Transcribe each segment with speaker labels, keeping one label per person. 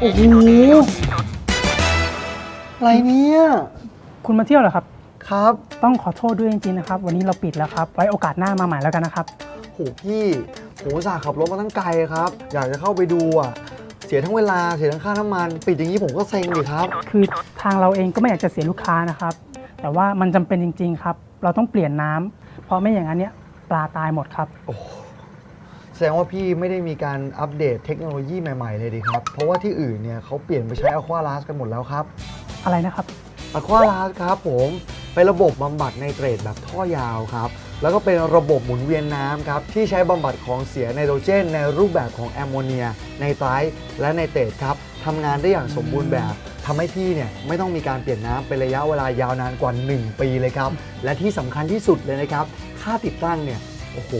Speaker 1: โอ้โห อะไรเนี่ย
Speaker 2: คุณมาเที่ยวเหรอครับ
Speaker 1: ครับ
Speaker 2: ต้องขอโทษด้วยจริงๆนะครับ วันนี้เราปิดแล้วครับ ไว้โอกาสหน้ามาใหม่แล้วกันนะครับ
Speaker 1: โหพี่โหอุตสาห์ขับรถมาตั้งไกลครับ อยากจะเข้าไปดูอะ เสียทั้งเวลา เสียทั้งค่าน้ำมัน ปิดอย่างนี้ผมก็เซ็งดิครับ
Speaker 2: คือทางเราเองก็ไม่อยากจะเสียลูกค้านะครับ แต่ว่ามันจำเป็นจริงๆครับ เราต้องเปลี่ยนน้ำเพราะไม่อย่างนั้นเนี่ยปลาตายหมดครับ
Speaker 1: แสดงว่าพี่ไม่ได้มีการอัปเดตเทคโนโลยีใหม่ๆเลยดิครับ เพราะว่าที่อื่นเนี่ยเขาเปลี่ยนไปใช้อะควาลาสกันหมดแล้วครับ
Speaker 2: อะไรนะครับ
Speaker 1: อะควาลาสครับผมเป็นระบบบำบัดไนเตรตแบบท่อยาวครับ แล้วก็เป็นระบบหมุนเวียนน้ำครับ ที่ใช้บำบัดของเสียไนโตรเจน ในรูปแบบของแอมโมเนียไนไตรท์และไนเตรตครับทำงานได้อย่างสมบูรณ์แบบทำให้พี่เนี่ยไม่ต้องมีการเปลี่ยนน้ำเป็นระยะเวลายาวนานกว่า 1 ปีเลยครับ และที่สำคัญที่สุดเลยนะครับ ค่าติดตั้งเนี่ย โอ้โห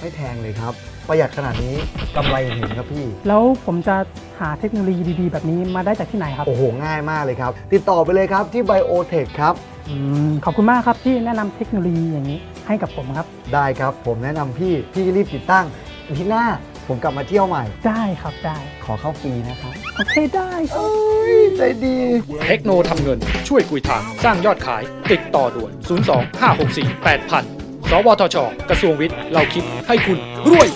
Speaker 1: ไม่แพงเลยครับ ประหยัดขนาดนี้กำไรเห็นครับพี่
Speaker 2: แล้วผมจะหาเทคโนโลยีดีๆ แบบนี้มาได้จากที่ไหนครับ
Speaker 1: โอ้โห ง่ายมากเลยครับ ติดต่อไปเลยครับที่ Biotech ครับ
Speaker 2: อืมขอบคุณมากครับที่แนะนำเทคโนโลยีอย่างนี้ให้กับผมครับ
Speaker 1: ได้ครับ ผมแนะนำพี่ พี่รีบติดตั้งอาที่หน้า ผมกลับมาเที่ยวใหม่
Speaker 2: ได้ครับได้
Speaker 1: ขอเข้าฟรีนะครับ
Speaker 2: โอเคได้ครับ
Speaker 1: เอ้ย ใจดี
Speaker 3: เทคโนทำเงิน ช่วยกุยทาง สร้างยอดขาย ติดต่อด่วน 02 564 8000ส วทช กระทรวงวิทย์ เราคิดให้คุณรวย